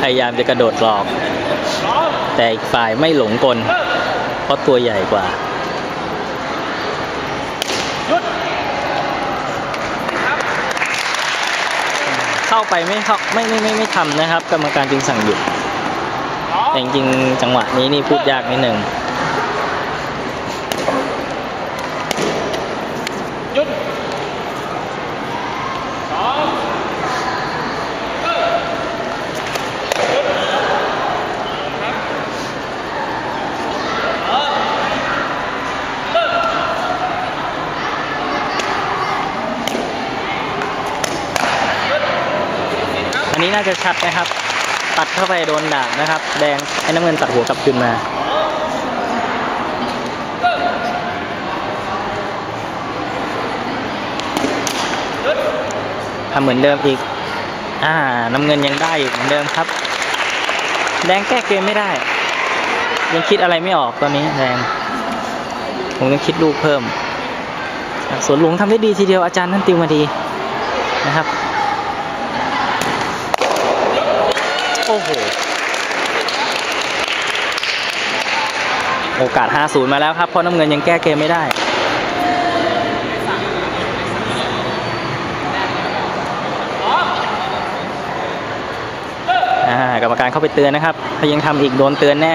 พยายามจะกระโดดหลอก แต่อีกฝ่ายไม่หลงกล เพราะตัวใหญ่กว่าเข้าไปไม่เข้าไม่ไม่ไม่ไม่ทำนะครับ กรรมการจึงสั่งหยุดแต่จริงจังหวะนี้นี่พูดยากนิดหนึ่ง หยุดสอง อั นนี้น่าจะชัดนะครับ ตัดเข้าไปโดนดาบนะครับ แดงไอ้น้ำเงินตัดหัวกลับคืนมาทำเหมือนเดิมอีก อ่า น้ำเงินยังได้อีกเหมือนเดิมครับ แดงแก้เกมไม่ได้ ยังคิดอะไรไม่ออกตอนนี้แดง ผมต้องคิดลูกเพิ่มอะสวนหลวงทำได้ดีทีเดียวอาจารย์ท่านติวมาดีนะครับ โอ้โห โอกาส 5-0 มาแล้วครับ เพราะน้ำเงินยังแก้เกมไม่ได้กรรมการเข้าไปเตือนนะครับ ถ้ายังทำอีกโดนเตือนแน่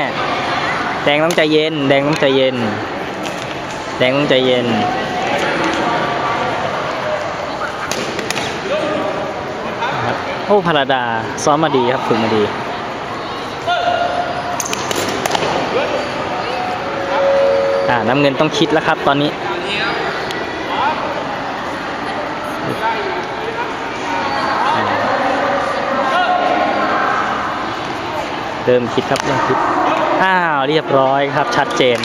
แดงต้องใจเย็น แดงต้องใจเย็น แดงต้องใจเย็น นะครับ โอ้พราดา ซ้อมมาดีครับฝึกมาดีอ่าน้ำเงินต้องคิดแล้วครับตอนนี้เริ่มคิดครับเริ่มคิด อ้าว เรียบร้อยครับชัดเจน